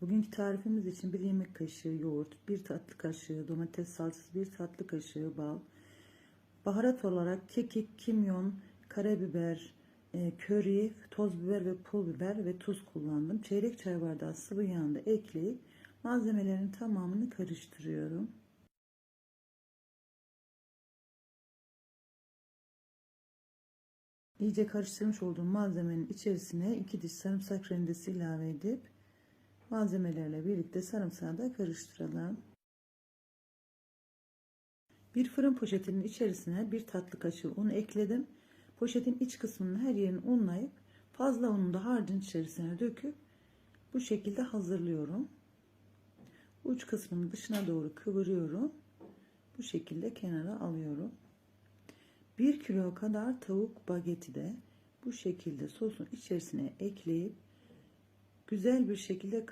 Bugünkü tarifimiz için bir yemek kaşığı yoğurt, bir tatlı kaşığı domates salçası, bir tatlı kaşığı bal, baharat olarak kekik, kimyon, karabiber, e, köri, toz biber ve pul biber ve tuz kullandım. Çeyrek çay bardağı sıvı yağını da ekleyip malzemelerin tamamını karıştırıyorum. İyice karıştırmış olduğum malzemenin içerisine 2 diş sarımsak rendesi ilave edip malzemelerle birlikte sarımsağı da karıştıralım. Bir fırın poşetinin içerisine bir tatlı kaşığı un ekledim. Poşetin iç kısmını her yerini unlayıp fazla unu da harcın içerisine döküp bu şekilde hazırlıyorum. Uç kısmını dışına doğru kıvırıyorum. Bu şekilde kenara alıyorum. 1 kilo kadar tavuk bageti de bu şekilde sosun içerisine ekleyip güzel bir şekilde